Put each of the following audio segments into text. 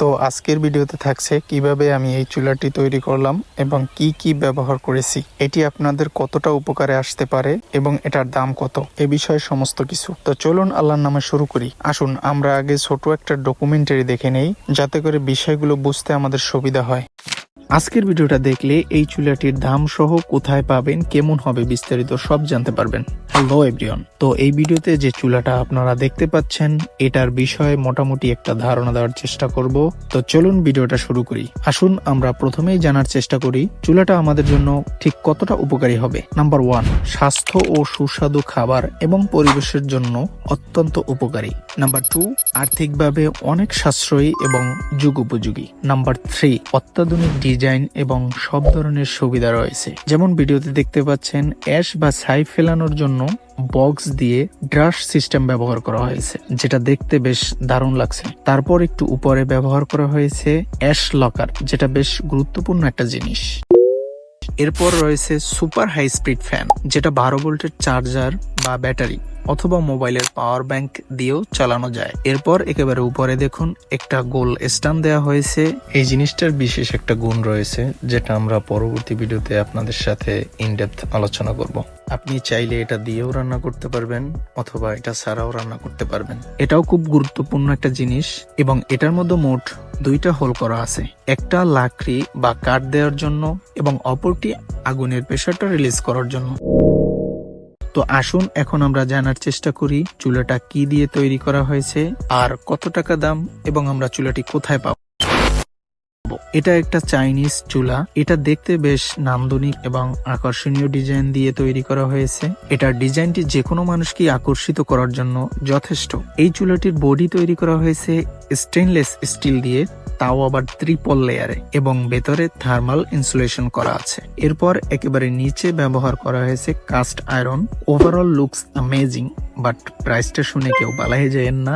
তো আজকের ভিডিওতে থাকছে কীভাবে আমি এই চুলাটি তৈরি করলাম এবং কি কি ব্যবহার করেছি। এটি আপনাদের কতটা উপকারে আসতে পারে এবং এটার দাম কত? এ বিষয়ে সমস্ত কিছু। তো চলুন আল্লাহর নামে শুরু করি। আসুন, আমরা আগে ছোট একটা ডকুমেন্টারি দেখে নেই, যাতে করে বিষয়গুলো বুঝতে আমাদের সুবিধা হয়। আজকের ভিডিওটা দেখলে এই চুলাটির দাম সহ কোথায় পাবেন, কেমন হবে বিস্তারিত সব জানতে পারবেন। হ্যালো এভরিওয়ান তো এই ভিডিওতে যে চুলাটা আপনারা দেখতে পাচ্ছেন, এটার বিষয়ে মোটামুটি একটা ধারণা দেওয়ার চেষ্টা করব। তো চলুন ভিডিওটা শুরু করি। আসুন, আমরা প্রথমেই জানার চেষ্টা করি, চুলাটা আমাদের জন্য ঠিক কতটা উপকারী হবে। নাম্বার ওয়ান স্বাস্থ্য ও সুস্বাদু খাবার এবং পরিবেশের জন্য অত্যন্ত উপকারী। নাম্বার টু আর্থিকভাবে অনেক সাশ্রয়ী এবং যুগোপযোগী। নাম্বার থ্রি অত্যাধুনিক ডিজাইন এবং সব ধরনের সুবিধা রয়েছে। যেমন ভিডিওতে দেখতে পাচ্ছেন, অ্যাশ বা ছাই ফেলানোর জন্য বক্স দিয়ে ড্রাশ সিস্টেম ব্যবহার করা হয়েছে, যেটা দেখতে বেশ দারুণ লাগছে। তারপর একটু উপরে ব্যবহার করা হয়েছে অ্যাশ লকার, যেটা বেশ গুরুত্বপূর্ণ একটা জিনিস। এরপর রয়েছে সুপার হাই স্পিড ফ্যান, যেটা বারো ভোল্টের চার্জার বা ব্যাটারি। অথবা মোবাইলের পাওয়ার ব্যাংক দিয়েও চালানো যায়। এরপর একেবারে উপরে দেখুন, একটা গোল স্ট্যান্ড দেওয়া হয়েছে। এই জিনিসটার বিশেষ একটা গুণ রয়েছে, যেটা আমরা পরবর্তী ভিডিওতে আপনাদের সাথে ইনডেপথ আলোচনা করব। আপনি চাইলে এটা দিয়েও রান্না করতে পারবেন, অথবা এটা ছাড়াও রান্না করতে পারবেন। এটাও খুব গুরুত্বপূর্ণ একটা জিনিস, এবং এটার মধ্যে মোট দুইটা হোল করা আছে। একটা লাকড়ি বা কাঠ দেওয়ার জন্য, এবং অপরটি আগুনের প্রেশারটা রিলিজ করার জন্য। তো আসুন, এখন আমরা জানার চেষ্টা করি চুলাটা কি দিয়ে তৈরি করা হয়েছে আর কত টাকা দাম এবং আমরা চুলাটি কোথায় পাবো। এটা একটা চাইনিজ চুলা। এটা দেখতে বেশ নান্দনিক এবং আকর্ষণীয় ডিজাইন দিয়ে তৈরি করা হয়েছে। এটার ডিজাইনটি যে কোনো মানুষকে আকর্ষিত করার জন্য যথেষ্ট। এই চুলাটির বডি তৈরি করা হয়েছে স্টেনলেস স্টিল দিয়ে। তাও আবার ত্রিপল লেয়ারে এবং ভেতরে থার্মাল ইনসুলেশন করা আছে। এরপর একেবারে নিচে ব্যবহার করা হয়েছে cast iron overall looks amazing but প্রাইসটা শুনে কেউ বালাই যায়েন না।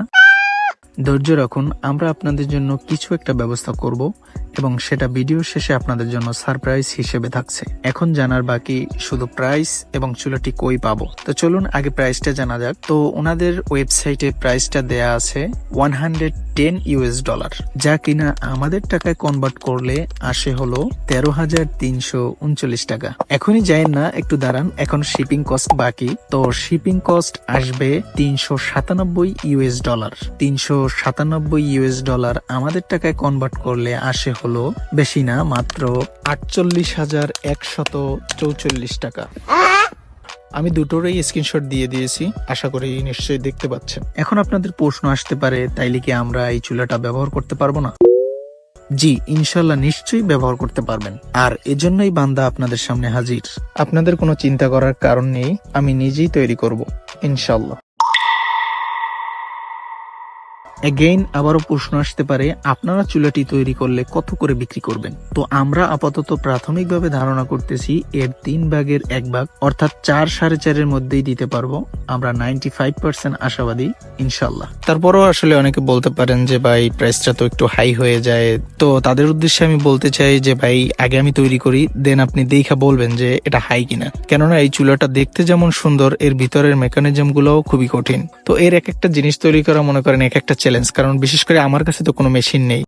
ধৈর্য রাখুন, আমরা আপনাদের জন্য কিছু একটা ব্যবস্থা করব। এবং সেটা ভিডিও শেষে আপনাদের জন্য সারপ্রাইজ হিসেবে থাকছে। এখন জানার বাকি শুধু প্রাইস এবং চুলাটি কই পাবো? তো চলুন আগে প্রাইসটা জানা যাক। তো ওনাদের ওয়েবসাইটে প্রাইসটা দেয়া আছে one hundred ten US dollar যা কিনা আমাদের টাকায় কনভার্ট করলে আসে হলো তেরো হাজার তিনশো উনচল্লিশ টাকা। এখনই যাই না, একটু দাঁড়ান, এখন শিপিং কস্ট বাকি। তো শিপিং কস্ট আসবে তিনশো সাতানব্বই ইউএস ডলার তিনশো সাতানব্বই ইউএস ডলার আমাদের টাকায় কনভার্ট করলে আসে হলো বেশি না, মাত্র আটচল্লিশ হাজার একশত চৌচল্লিশ টাকা। আমি দুটোরই স্ক্রিনশট দিয়ে দিয়েছি, আশা করি নিশ্চয়ই দেখতে পাচ্ছেন। এখন আপনাদের প্রশ্ন আসতে পারে, তাইলে কি আমরা এই চুলাটা ব্যবহার করতে পারব না? জি, ইনশাল্লাহ নিশ্চয়ই ব্যবহার করতে পারবেন। আর এজন্যই বান্দা আপনাদের সামনে হাজির। আপনাদের কোনো চিন্তা করার কারণ নেই, আমি নিজেই তৈরি করব, ইনশাল্লাহ। এগেইন আবারও প্রশ্ন আসতে পারে, আপনারা চুলাটি তৈরি করলে কত করে বিক্রি করবেন? তো আমরা আপাতত প্রাথমিকভাবে ধারণা করতেছি এর তিন ভাগের এক ভাগ, অর্থাৎ চার সাড়ে চারের মধ্যেই দিতে পারব। আমরা নাইনটি ফাইভ পার্সেন্ট আশাবাদী ইনশাল্লাহ তারপরও আসলে অনেকে বলতে পারেন যে, ভাই প্রাইসটা তো একটু হাই হয়ে যায়। তো তাদের উদ্দেশ্যে আমি বলতে চাই যে, ভাই, আগে আমি তৈরি করি দেন আপনি দেখা বলবেন যে, এটা হাই কিনা। কেননা এই চুলাটা দেখতে যেমন সুন্দর, এর ভিতরের মেকানিজম গুলোও খুবই কঠিন। তো এর এক একটা জিনিস তৈরি করা, মনে করেন এক একটা চ্যালেঞ্জ কারণ বিশেষ করে আমার কাছে তো কোনো মেশিন নেই।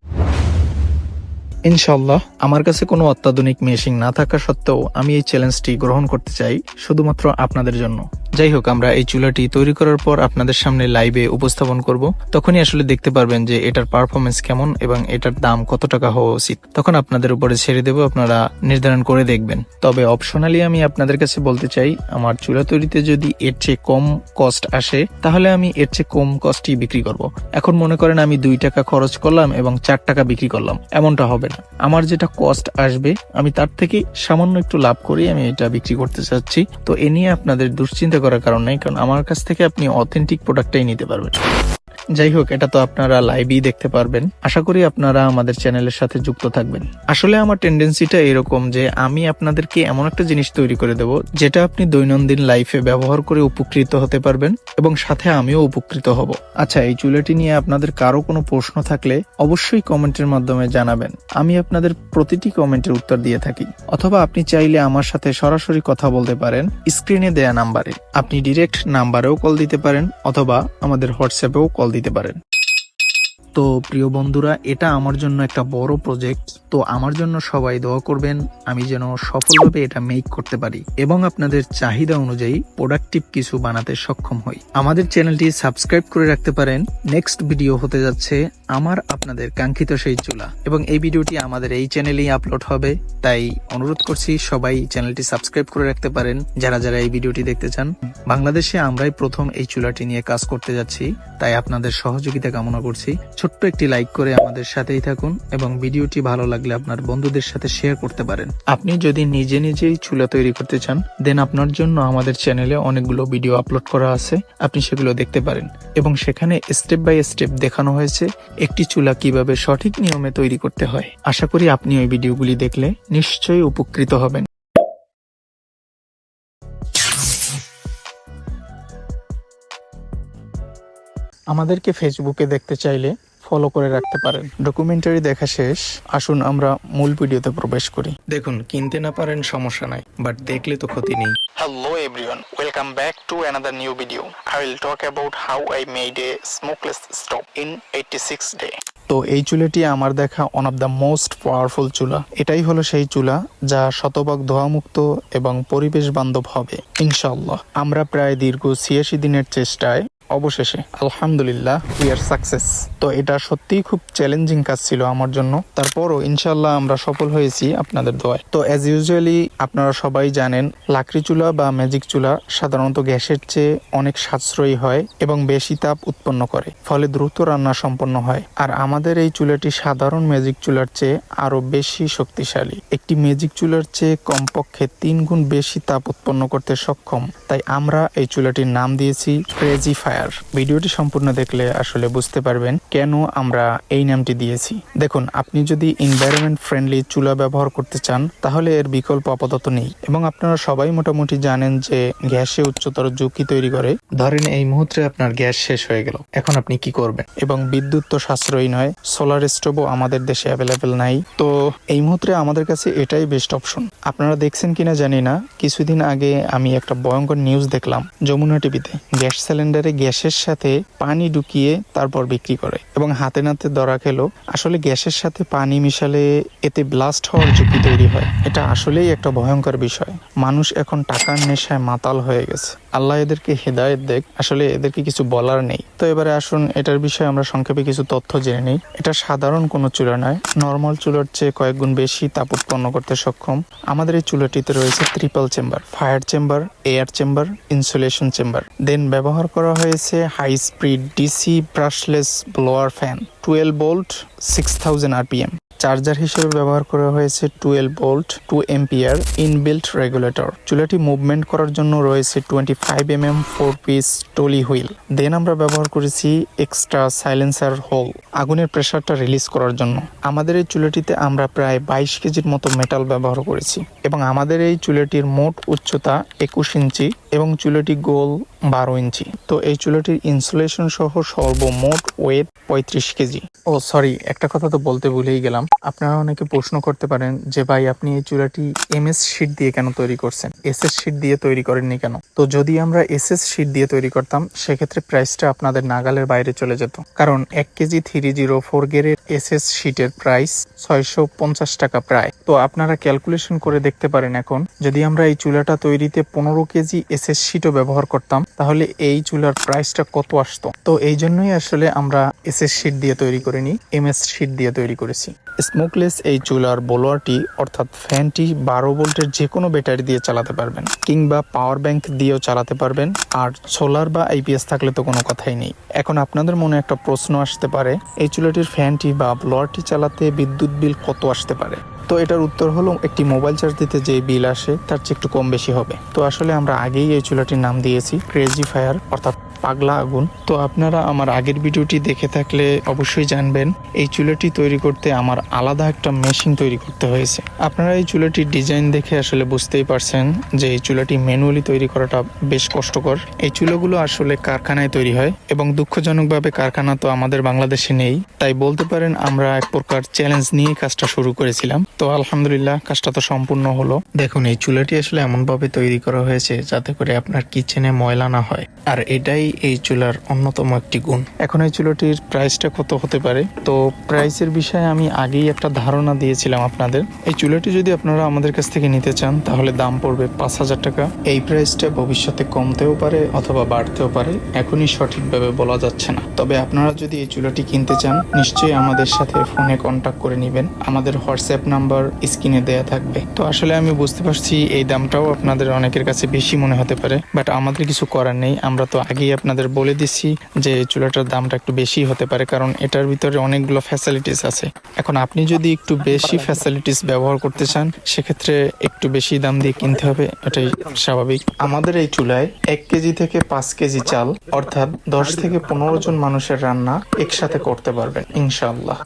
ইনশাল্লাহ আমার কাছে কোনো অত্যাধুনিক মেশিন না থাকা সত্ত্বেও আমি এই চ্যালেঞ্জটি গ্রহণ করতে চাই শুধুমাত্র আপনাদের জন্য। যাই হোক আমরা এই চুলাটি তৈরি করার পর আপনাদের সামনে লাইভে উপস্থাপন করব। তখনই আসলে দেখতে পারবেন যে এটার পারফরমেন্স কেমন এবং এটার দাম কত টাকা হওয়া উচিত। তখন আপনাদের উপরে ছেড়ে দেবো, আপনারা নির্ধারণ করে দেখবেন। তবে অপশনালি আমি আপনাদের কাছে বলতে চাই, আমার চুলা তৈরিতে যদি এর চেয়ে কম কস্ট আসে, তাহলে আমি এর চেয়ে কম কস্টই বিক্রি করব। এখন মনে করেন আমি দুই টাকা খরচ করলাম এবং চার টাকা বিক্রি করলাম। এমনটা হবে না। আমার যেটা কস্ট আসবে, আমি তার থেকে সামান্য একটু লাভ করে আমি এটা বিক্রি করতে চাচ্ছি। তো এ নিয়ে আপনাদের দুশ্চিন্তা করার কারণ নেই কারণ আমার কাছ থেকে আপনি অথেন্টিক প্রোডাক্টটাই নিতে পারবেন। যাই হোক এটা তো আপনারা লাইভই দেখতে পারবেন। আশা করি আপনারা আমাদের চ্যানেলের সাথে যুক্ত থাকবেন। আসলে আমার টেন্ডেন্সিটা এরকম যে, আমি আপনাদেরকে এমন একটা জিনিস তৈরি করে দেব, যেটা আপনি দৈনন্দিন লাইফে ব্যবহার করে উপকৃত হতে পারবেন এবং সাথে আমিও উপকৃত হব। আচ্ছা এই চুলাটি নিয়ে আপনাদের কারও কোনো প্রশ্ন থাকলে অবশ্যই কমেন্টের মাধ্যমে জানাবেন। আমি আপনাদের প্রতিটি কমেন্টের উত্তর দিয়ে থাকি। অথবা আপনি চাইলে আমার সাথে সরাসরি কথা বলতে পারেন স্ক্রিনে দেয়া নাম্বারে আপনি ডিরেক্ট নাম্বারেও কল দিতে পারেন, অথবা আমাদের হোয়াটসঅ্যাপেও কল দিতে পারেন। তো প্রিয় বন্ধুরা, এটা আমার জন্য একটা বড় প্রজেক্ট তো আমার জন্য সবাই দোয়া করবেন, আমি যেন সফলভাবে এটা মেক করতে পারি। এবং আপনাদের চাহিদা অনুযায়ী প্রোডাক্টিভ কিছু বানাতে সক্ষম হই। আমাদের চ্যানেলটি সাবস্ক্রাইব করে রাখতে পারেন। নেক্সট ভিডিও হতে যাচ্ছে আমার আপনাদের কাঙ্ক্ষিত সেই চুলা। এবং এই ভিডিওটি আমাদের এই চ্যানেলেই আপলোড হবে, তাই অনুরোধ করছি সবাই চ্যানেলটি সাবস্ক্রাইব করে রাখতে পারেন। যারা যারা এই ভিডিওটি দেখতে চান, বাংলাদেশে আমরাই প্রথম এই চুলাটি নিয়ে কাজ করতে যাচ্ছি, তাই আপনাদের সহযোগিতা কামনা করছি। ছোট্ট একটি লাইক করে আমাদের সাথেই থাকুন এবং ভিডিওটি ভালো লাগলে আপনার বন্ধুদের সাথে শেয়ার করতে পারেন। আপনি যদি নিজে নিজেই চুলা তৈরি করতে চান দেন আপনার জন্য আমাদের চ্যানেলে অনেকগুলো ভিডিও আপলোড করা আছে। আপনি সেগুলো দেখতে পারেন এবং সেখানে স্টেপ বাই স্টেপ দেখানো হয়েছে একটি চুলা কীভাবে সঠিক নিয়মে তৈরি করতে হয়। আশা করি আপনি ওই ভিডিওগুলি দেখলে নিশ্চয়ই উপকৃত হবেন। আমাদেরকে ফেসবুকে দেখতে চাইলে ফলো করে রাখতে পারেন। ডকুমেন্টারি দেখা শেষ। আসুন আমরা মূল ভিডিওতে প্রবেশ করি। দেখুন কিনতে না পারেন সমস্যা নাই বাট দেখলে তো ক্ষতি নেই। Hello everyone welcome back to another new video I will talk about how I made a smokeless stove in 86 day তো এই চুলাটি আমার দেখা one of the most powerful চুলা। এটাই হলো সেই চুলা যা শতভাগ ধোয়ামুক্ত এবং পরিবেশ বান্ধব হবে ইনশাআল্লাহ। আমরা প্রায় দীর্ঘ ছিয়াশি দিনের চেষ্টায় অবশেষে, আলহামদুলিল্লাহ উই আর সাকসেস তো এটা সত্যিই খুব চ্যালেঞ্জিং কাজ ছিল আমার জন্য। তারপরও ইনশাল্লাহ আমরা সফল হয়েছি আপনাদের দোয়ায়। তো অ্যাজ ইউজুয়ালি আপনারা সবাই জানেন, লাকড়ি চুলা বা ম্যাজিক চুলা সাধারণত গ্যাসের চেয়ে অনেক সাশ্রয়ী হয় এবং বেশি তাপ উৎপন্ন করে, ফলে দ্রুত রান্না সম্পন্ন হয়। আর আমাদের এই চুলাটি সাধারণ ম্যাজিক চুলার চেয়ে আরও বেশি শক্তিশালী। একটি ম্যাজিক চুলার চেয়ে কমপক্ষে তিন গুণ বেশি তাপ উৎপন্ন করতে সক্ষম। তাই আমরা এই চুলাটির নাম দিয়েছি ক্রেজি ফায়ার ভিডিওটি সম্পূর্ণ দেখলে আসলে বুঝতে পারবেন কেন আমরা এই নামটি দিয়েছি। দেখুন, আপনি যদি এনভায়রনমেন্ট ফ্রেন্ডলি চুলা ব্যবহার করতে চান, তাহলে এর বিকল্প আপাতত নেই। এবং আপনারা সবাই মোটামুটি জানেন যে গ্যাসে উচ্চতর ঝুঁকি তৈরি করে। ধরেন এই মুহূর্তে আপনার গ্যাস শেষ হয়ে গেল। এখন আপনি কি করবেন? এবং বিদ্যুৎ তো সাশ্রয়ী নয় সোলার স্টোভও আমাদের দেশে অ্যাভেলেবেল নাই। তো এই মুহূর্তে আমাদের কাছে এটাই বেস্ট অপশন আপনারা দেখছেন কিনা জানি না, কিছুদিন আগে আমি একটা ভয়ঙ্কর নিউজ দেখলাম। যমুনা টিভিতে গ্যাস সিলিন্ডারে গ্যাসের সাথে পানি ঢুকিয়ে তারপর বিক্রি করে এবং হাতে নাতে ধরা খেলো। আসলে গ্যাসের সাথে পানি মিশালে এতে ব্লাস্ট হওয়ার ঝুঁকি তৈরি হয়। এটা আসলেই একটা ভয়ঙ্কর বিষয়। মানুষ এখন টাকার নেশায় মাতাল হয়ে গেছে। আল্লাহ এদেরকে হেদায়েত দেখ। আসলে এদেরকে কিছু বলার নেই। তো এবারে আসুন, এটার বিষয়ে আমরা সংক্ষেপে কিছু তথ্য জেনে নিই। এটা সাধারণ কোনো চুলা নয়। নর্মাল চুলার চেয়ে কয়েক গুণ বেশি তাপ উৎপন্ন করতে সক্ষম। আমাদের এই চুলাটিতে রয়েছে triple chamber fire chamber air chamber insulation chamber then ব্যবহার করা হয়েছে high speed DC brushless blower fan twelve volt six thousand RPM charger হিসেবে ব্যবহার করা হয়েছে twelve volt two ampere inbuilt regulator চুলাটি movement করার জন্য রয়েছে twenty five M M four piece trolley wheel then আমরা ব্যবহার করেছি এক্সট্রা সাইলেন্সার হোল আগুনের প্রেশারটা রিলিজ করার জন্য। আমাদের এই চুলাটিতে আমরা প্রায় বাইশ কেজির মতো মেটাল ব্যবহার করেছি। এবং আমাদের এই চুলাটির মোট উচ্চতা একুশ ইঞ্চি। এবং চুলাটি গোল বারো ইঞ্চি। তো এই চুলাটির ইনসুলেশন সহ সর্বমোট ওয়েট পঁয়ত্রিশ কেজি। ও সরি একটা কথা তো বলতে ভুলেই গেলাম। আপনারা অনেকে প্রশ্ন করতে পারেন যে, ভাই, আপনি এই চুলাটি এম এস শিট দিয়ে কেন তৈরি করছেন? এস এস শিট দিয়ে তৈরি করেননি কেন? তো যদি আমরা এস এস শিট দিয়ে তৈরি করতাম, সেক্ষেত্রে প্রাইসটা আপনাদের নাগালের বাইরে চলে যেত। কারণ এক কেজি থ্রি জিরো ফোর গেরের এস এস শিটের প্রাইস ছয়শো পঞ্চাশ টাকা প্রায়। তো আপনারা ক্যালকুলেশন করে দেখতে পারেন এখন, যদি আমরা এই চুলাটা তৈরিতে পনেরো কেজি এস এস শিটও ব্যবহার করতাম, তাহলে এই চুলার প্রাইসটা কত আসতো? তো এই জন্যই আসলে আমরা এস এস শিট দিয়ে তৈরি করিনি এম এস শিট দিয়ে তৈরি করেছি। স্মোকলেস এই চুলার বোলোয়ারটি অর্থাৎ ফ্যানটি বারো ভোল্টের যে কোনো ব্যাটারি দিয়ে চালাতে পারবেন, কিংবা পাওয়ার ব্যাংক দিয়েও চালাতে পারবেন, আর সোলার বা আইপিএস থাকলে তো কোনো কথাই নেই। এখন আপনাদের মনে একটা প্রশ্ন আসতে পারে, এই চুলাটির ফ্যানটি বা ব্লোয়ারটি চালাতে বিদ্যুৎ বিল কত আসতে পারে? তো এটার উত্তর হলো, একটি মোবাইল চার্জ দিতে যে বিল আসে, তার চেয়ে একটু কম বেশি হবে। তো আসলে আমরা আগেই এই চুলাটির নাম দিয়েছি ক্রেজি ফায়ার অর্থাৎ পাগলা আগুন। তো আপনারা আমার আগের ভিডিওটি দেখে থাকলে অবশ্যই জানবেন, এই চুলাটি তৈরি করতে আমার আলাদা একটা মেশিন তৈরি করতে হয়েছে। আপনারা এই চুলাটির ডিজাইন দেখে আসলে বুঝতেই পারছেন যে এই চুলাটি ম্যানুয়ালি তৈরি করাটা বেশ কষ্টকর। এই চুলাগুলো আসলে কারখানায় তৈরি হয় এবং দুঃখজনকভাবে কারখানা তো আমাদের বাংলাদেশে নেই। তাই বলতে পারেন আমরা এক প্রকার চ্যালেঞ্জ নিয়ে কাজটা শুরু করেছিলাম। তো আলহামদুলিল্লাহ কাজটা তো সম্পূর্ণ হলো। দেখুন, এই চুলাটি আসলে এমনভাবে তৈরি করা হয়েছে যাতে করে আপনার কিচেনে ময়লা না হয়। আর এটাই এই চুলার অন্যতম একটি গুণ। এখন এই চুলাটির প্রাইসটা কত হতে পারে? তো প্রাইসের বিষয়ে আমি আগেই একটা ধারণা দিয়েছিলাম আপনাদের। এই চুলাটি যদি আপনারা আমাদের কাছ থেকে নিতে চান, তাহলে দাম পড়বে পাঁচ হাজার টাকা। এই প্রাইসটা ভবিষ্যতে কমতেও পারে অথবা বাড়তেও পারে। এখনই সঠিকভাবে বলা যাচ্ছে না। তবে আপনারা যদি এই চুলাটি কিনতে চান, নিশ্চয়ই আমাদের সাথে ফোনে কন্ট্যাক্ট করে নেবেন। আমাদের হোয়াটসঅ্যাপ নাম্বার স্ক্রিনে দেয়া থাকবে। তো আসলে আমি বুঝতে পারছি এই দামটাও আপনাদের অনেকের কাছে বেশি মনে হতে পারে বাট আমাদের কিছু করার নেই। আমরা তো আগেই আপনাদের বলে দিছি যে চুলাটার দামটা একটু বেশি হতে পারে, কারণ এটার ভিতরে অনেকগুলো ফ্যাসিলিটিস আছে। এখন আপনি যদি একটু বেশি ফ্যাসিলিটিস ব্যবহার করতে চান, সেক্ষেত্রে একটু বেশি দাম দিয়ে কিনতে হবে, এটাই স্বাভাবিক। আমাদের এই চুলায় এক কেজি থেকে পাঁচ কেজি চাল, অর্থাৎ দশ থেকে পনেরো জন মানুষের রান্না একসাথে করতে পারবেন ইনশাল্লাহ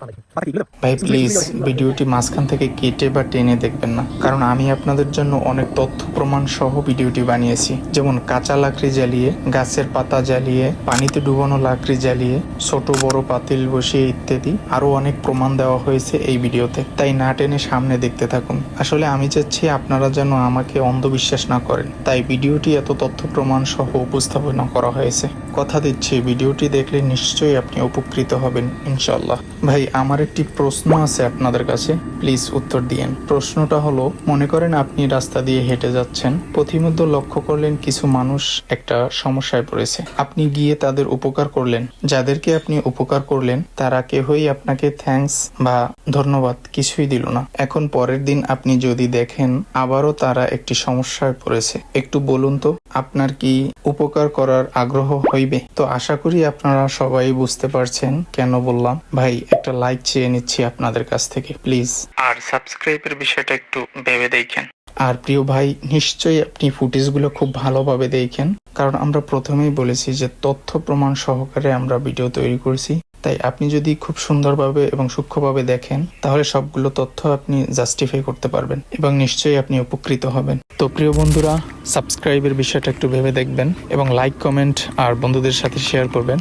ভাই প্লিজ ভিডিওটি মাঝখান থেকে কেটে বা টেনে দেখবেন না, কারণ আমি আপনাদের জন্য অনেক তথ্য প্রমাণ সহ ভিডিওটি বানিয়েছি। যেমন কাঁচা লাকড়ি জ্বালিয়ে গাছের পাতা জ্বালিয়ে, পানিতে ডুবানো লাকড়ি জ্বালিয়ে, ছোট বড় পাতিল বসিয়ে ইত্যাদি আরও অনেক প্রমাণ দেওয়া হয়েছে এই ভিডিওতে। তাই না টেনে সামনে দেখতে থাকুন। আসলে আমি চাচ্ছি আপনারা যেন আমাকে অন্ধবিশ্বাস না করেন। তাই ভিডিওটি এত তথ্য প্রমাণ সহ উপস্থাপনা করা হয়েছে। কথা দিচ্ছি, ভিডিওটি দেখলে নিশ্চয়ই আপনি উপকৃত হবেন ইনশাল্লাহ ভাই, আমার একটি প্রশ্ন আছে আপনাদের কাছে। প্লিজ উত্তর দিয়েন। প্রশ্নটা হলো, মনে করেন আপনি রাস্তা দিয়ে হেঁটে যাচ্ছেন, পথিমধ্যে লক্ষ্য করলেন কিছু মানুষ একটা সমস্যায় পড়েছে। আপনি গিয়ে তাদের উপকার করলেন। যাদেরকে আপনি উপকার করলেন, তারা কেহই আপনাকে থ্যাঙ্কস বা ধন্যবাদ কিছুই দিল না। এখন পরের দিন আপনি যদি দেখেন, আবারও তারা একটি সমস্যায় পড়েছে। একটু বলুন তো, আপনার কি উপকার করার আগ্রহ হইবে? তো আশা করি আপনারা সবাই বুঝতে পারছেন কেন বললাম। ভাই, একটা লাইক চেয়ে নিচ্ছি আপনাদের কাছ থেকে প্লিজ আর সাবস্ক্রাইবের বিষয়টা একটু ভেবে দেখেন। আর প্রিয় ভাই, নিশ্চয়ই আপনি ফুটেজগুলো খুব ভালোভাবে দেখেন। কারণ আমরা প্রথমেই বলেছি যে তথ্য প্রমাণ সহকারে আমরা ভিডিও তৈরি করছি। তাই আপনি যদি খুব সুন্দরভাবে এবং সূক্ষ্মভাবে দেখেন, তাহলে সবগুলো তথ্য আপনি জাস্টিফাই করতে পারবেন এবং নিশ্চয়ই আপনি উপকৃত হবেন। তো প্রিয় বন্ধুরা সাবস্ক্রাইবের বিষয়টা একটু ভেবে দেখবেন এবং লাইক কমেন্ট আর বন্ধুদের সাথে শেয়ার করবেন।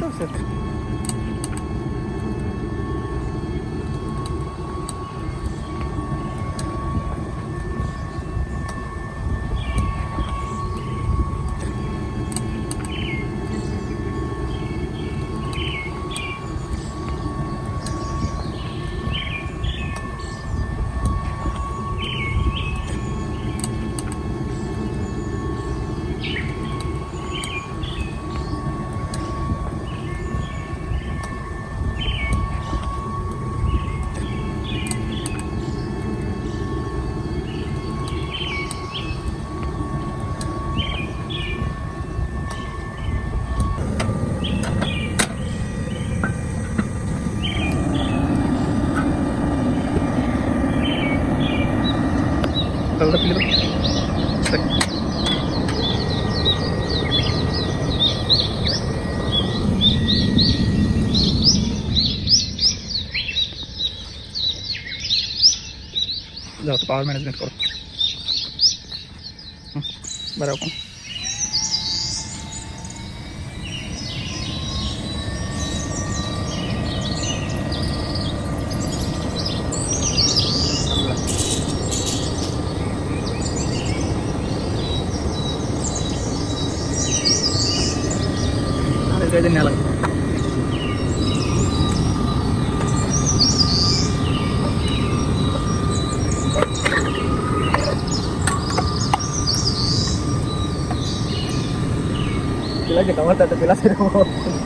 যাও তো পাওয়ার ম্যানেজমেন্ট করো হুম, বেরোকম নেওয়া que estamos hasta pila cero.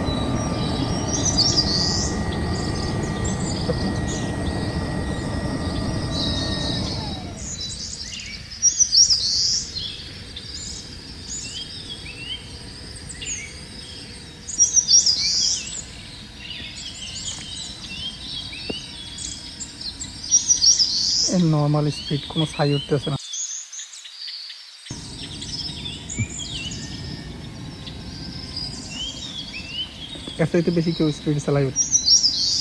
Normal speed কোনো সাই উঠতেছে না এর চাইতে বেশি কেউ স্পিড চালাইবে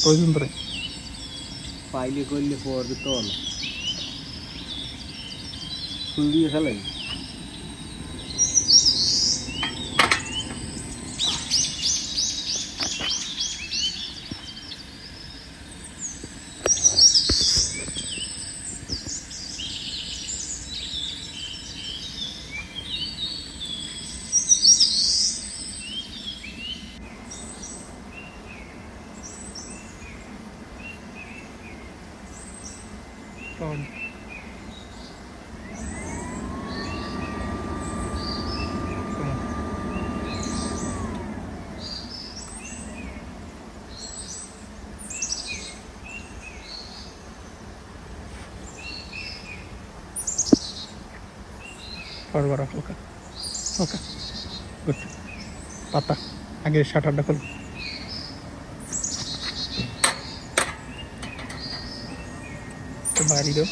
প্রয়োজন ধরে? পাইলে করলে পর তো দিয়ে ফেলাই কম কম। বারবার হালকা। হালকা। গুড। পাতা। আগে শাটারটা খোল। বাড়ি দাও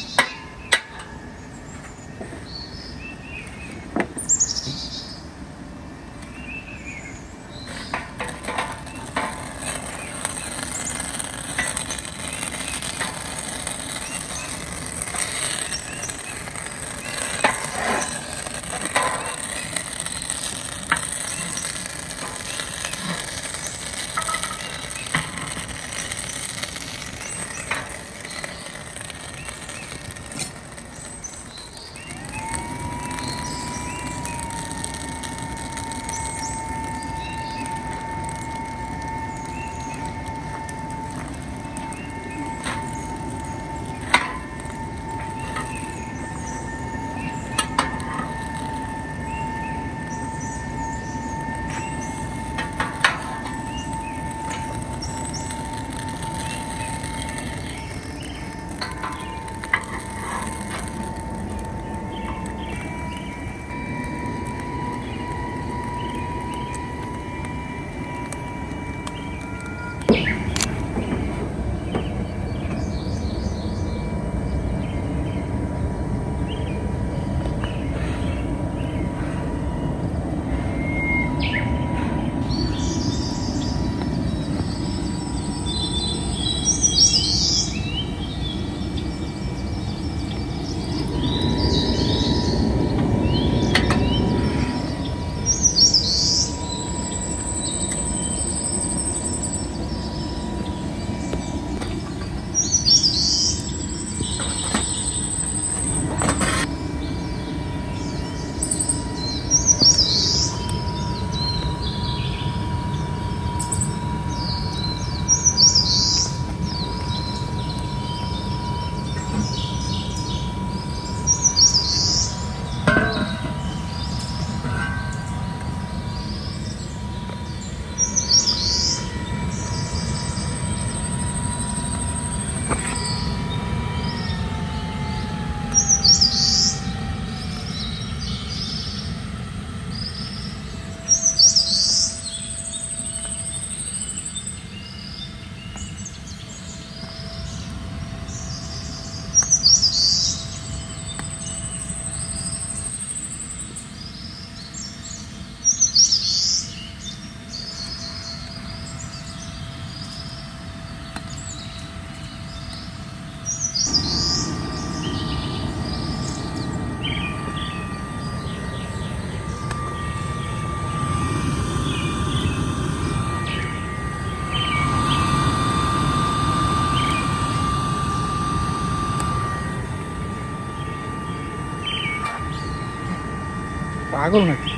পাগল নাকি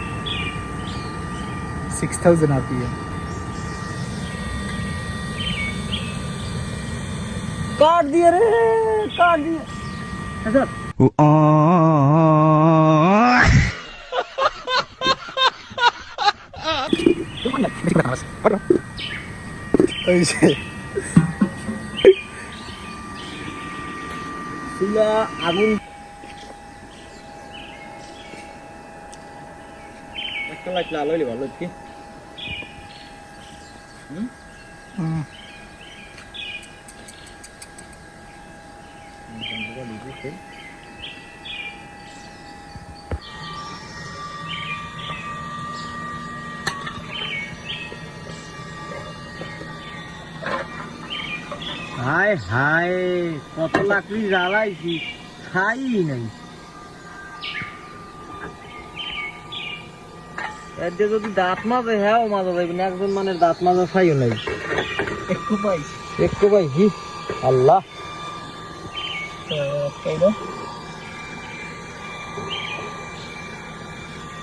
সিক্স থাউজেন্ড আরপিএম কাট দিয়ে রে কাট দিয়ে আচ্ছা ওই যে চুলা আগুন লাইট লাল হইলে ভালো কি হায় হায় কত লাকড়ি জ্বালাইছি খাই নাই দিয়ে যদি দাঁত মাজে হ্যাঁ মাজা যাইবেন একজন মানে দাঁত মাজা খাইও নাই। একটু পাইছি একটু পাই হি আল্লাহ।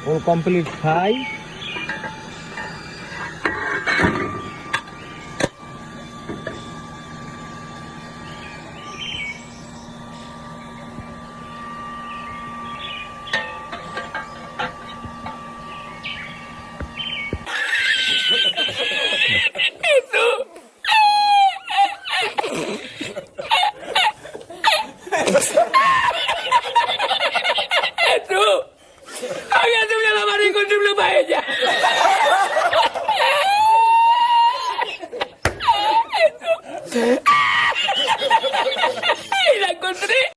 ও কমপ্লিট খাই